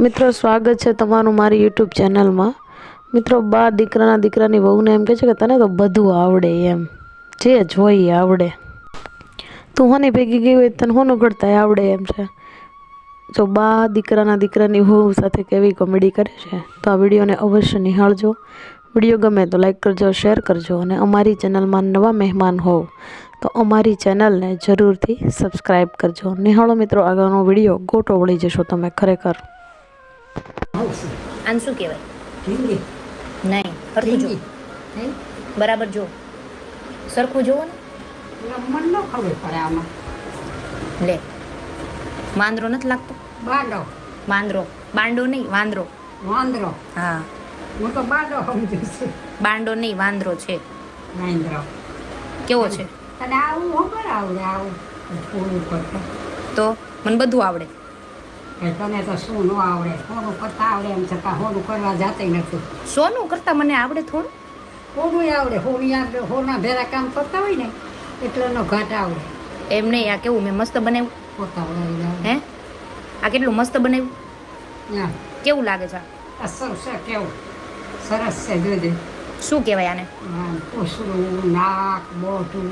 મિત્રો, સ્વાગત છે તમારું મારી યુટ્યુબ ચેનલમાં. મિત્રો, બા દીકરાના દીકરાની વહુને એમ કહે છે કે તને તો બધું આવડે એમ. જે જોઈએ આવડે. તું હોની ભેગી ગઈ હોય તને હોનું કરતા આવડે એમ છે. જો બા દીકરાના દીકરાની વહુ સાથે કેવી કોમેડી કરે છે, તો આ વિડીયોને અવશ્ય નિહાળજો. વીડિયો ગમે તો લાઈક કરજો, શેર કરજો અને અમારી ચેનલમાં નવા મહેમાન હોવ તો અમારી ચેનલને જરૂરથી સબસ્ક્રાઈબ કરજો. નિહાળો મિત્રો, આગળનો વીડિયો ગોટો વળી જશો તમે ખરેખર. શું કહેવાય? ઢીંગલી નહીં સરખું જો. બરાબર જો. સરખું જોવો ને. ખબર પડે આમાં. લે. વાંદરો નથી લાગતો? બાંડો. વાંદરો. બાંડો નહીં વાંદરો. વાંદરો. હા. હું તો બાંડો સમજુ છું. બાંડો નહીં વાંદરો છે. વાંદરો. કેવો છે? અને આવું ખબર આવડે આવું. તો? મને બધું આવડે. એ તને તો શું ન આવડે? હોનું કરતા આવડે એમ છતાં હોનું કરવા જાતે નથી. સોનું કરતા મને આવડે થોડું? હોનું આવડે. હોની આવડે હોના ભેરા કામ કરતા હોય ને એટલે એનો ઘાટ આવડે. એમ નહીં આ કેવું મેં મસ્ત બનાવ્યું? પોતા હે? આ કેટલું મસ્ત બનાવ્યું? કેવું લાગે છે? સરસ છે કેવું? સરસ છે જોજે શું કહેવાય આને? પૂછડું નાક મોઢું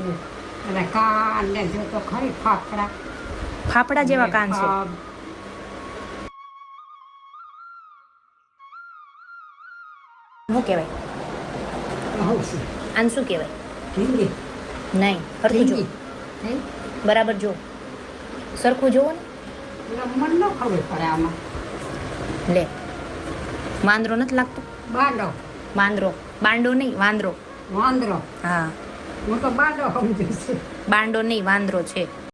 અને કાન ને જો તો ખરી ફાફડા. ફાફડા જેવા કાન છે. શું કહેવાય? આને શું કહેવાય? નહીં સરખું જો બરાબર જો સરખું જોવો ને. એટલે ન ખબર પડે આમાં. લે. વાંદરો નથી લાગતો? બાંડો. વાંદરો. બાંડો નહીં વાંદરો. વાંદરો. હા. હું તો બાંડો સમજુ છું. બાંડો નહીં વાંદરો છે.